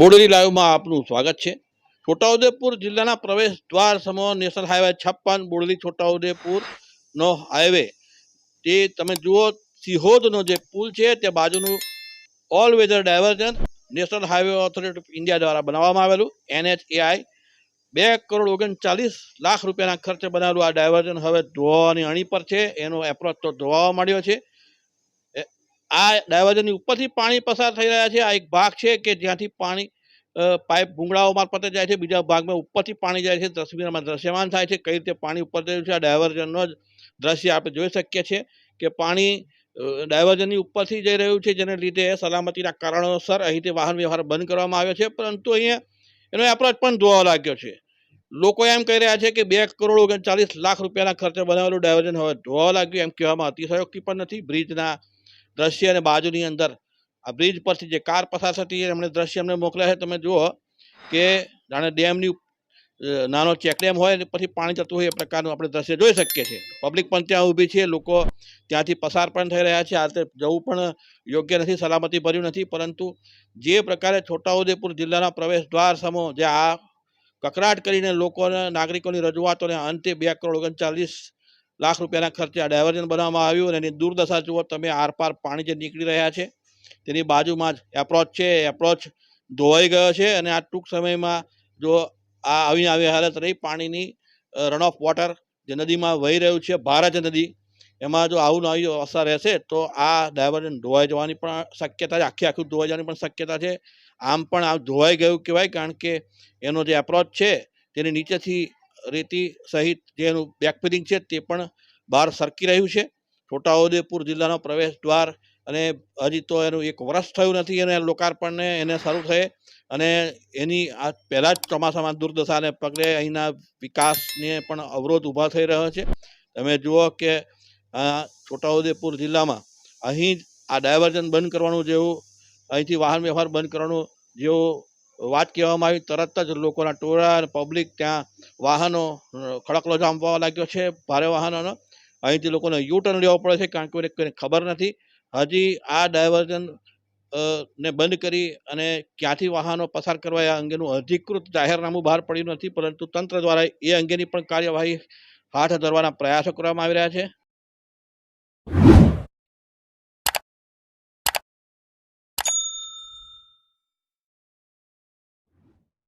બોડેલી લાઈવમાં આપનું સ્વાગત છે. છોટાઉદેપુર જિલ્લાના પ્રવેશ દ્વાર સમૂહ નેશનલ હાઈવે છપ્પન, બોડેલી છોટાઉદેપુરનો હાઈવે. તે તમે જુઓ, સિહોદનો જે પુલ છે, તે બાજુનું all weather diversion national highway authority of India દ્વારા બનાવવામાં આવેલું એનએચએઆઈ બે કરોડ ઓગણચાલીસ લાખ રૂપિયાના ખર્ચે બનાવેલું આ ડાયવર્જન હવે ધોવાની અણી પર છે. એનો એપ્રોચ તો ધોવા માંડ્યો છે. આ ડાયવર્ઝનની ઉપરથી પાણી પસાર થઈ રહ્યા છે. આ એક ભાગ છે કે જ્યાંથી પાણી પાઇપ ભૂંગળાઓ મારફતે જાય છે. બીજા ભાગમાં ઉપરથી પાણી જાય છે. તસવીરમાં દ્રશ્યમાન થાય છે કઈ રીતે પાણી ઉપર થયું છે. આ ડાયવર્ઝનનો જ દ્રશ્ય આપણે જોઈ શકીએ છીએ કે પાણી ડાયવર્ઝનની ઉપરથી જઈ રહ્યું છે, જેને લીધે સલામતીના કારણોસર અહીંથી વાહન વ્યવહાર બંધ કરવામાં આવ્યો છે. પરંતુ અહીંયા એનો એપ્રોચ પણ ધોવા લાગ્યો છે. લોકો એમ કહી રહ્યા છે કે બે કરોડ ઓગણચાલીસ લાખ રૂપિયાના ખર્ચે બનાવેલું ડાયવર્ઝન હવે ધોવા લાગ્યું. એમ કહેવામાં અતિશયોક્તિ પણ નથી. બ્રિજના દ્રશ્ય અને બાજુની અંદર. આ બ્રિજ પરથી જે કાર પસાર થતી એમણે દ્રશ્ય અમને મોકલ્યા છે. તમે જુઓ કે જાણે ડેમની નાનો ચેકડેમ હોય અને પછી પાણી જતું હોય એ પ્રકારનું આપણે દ્રશ્ય જોઈ શકીએ છીએ. પબ્લિક પણ ત્યાં ઊભી છે. લોકો ત્યાંથી પસાર પણ થઈ રહ્યા છે. આ રીતે જવું પણ યોગ્ય નથી, સલામતી ભર્યું નથી. પરંતુ જે પ્રકારે છોટાઉદેપુર જિલ્લાના પ્રવેશ દ્વાર સમૂહ જે આ કકરાટ કરીને લોકોને, નાગરિકોની રજૂઆતોને અંતે બે કરોડ ઓગણચાલીસ લાખ રૂપિયાના ખર્ચે આ ડાયવર્ઝન બનાવવામાં આવ્યું અને એની દુર્દશા જુઓ તમે આરપાર પાણી જે નીકળી રહ્યા છે, તેની બાજુમાં જ એપ્રોચ છે એપ્રોચ ધોવાઈ ગયો છે અને આ ટૂંક સમયમાં જો આ આવી આવી હાલત રહી, પાણીની રન ઓફ વોટર જે નદીમાં વહી રહ્યું છે, ભારત નદી, એમાં જો આવું આવી અસર રહેશે, તો આ ડાયવર્ઝન ધોવાઈ જવાની પણ શક્યતા છે, આખી આખું ધોવાઈ જવાની પણ શક્યતા છે. આમ પણ આ ધોવાઈ ગયું કહેવાય, કારણ કે એનો જે એપ્રોચ છે, તેની નીચેથી રેતી સહિત જે એનું બેકફિલિંગ છે તે પણ બહાર સરકી રહ્યું છે. છોટાઉદેપુર જિલ્લાનો પ્રવેશ દ્વાર અને હજી તો એનું એક વર્ષ થયું નથી એને લોકાર્પણને એને શરૂ થયે અને એની આ પહેલાં જ ચોમાસામાં દુર્દશાને પગલે અહીંના વિકાસને પણ અવરોધ ઊભા થઈ રહ્યો છે. તમે જુઓ કે છોટાઉદેપુર જિલ્લામાં અહીં આ ડાયવર્ઝન બંધ કરવાનું જેવું અહીંથી વાહન વ્યવહાર બંધ કરવાનું જેવું વાત કહેવામાં આવી, તરત જ લોકોના ટોળા પબ્લિક ત્યાં વાહનો ખડકલો જામવા લાગ્યો છે, ભારે વાહનોનો. અહીંથી લોકોને યુ ટર્ન લેવો પડે છે, કારણ કે કોઈને કોઈને ખબર નથી. હજી આ ડાયવર્ઝન ને બંધ કરી અને ક્યાંથી વાહનો પસાર કરવા એ અંગેનું અધિકૃત જાહેરનામું બહાર પડ્યું નથી, પરંતુ તંત્ર દ્વારા એ અંગેની પણ કાર્યવાહી હાથ ધરવાના પ્રયાસો કરવામાં આવી રહ્યા છે.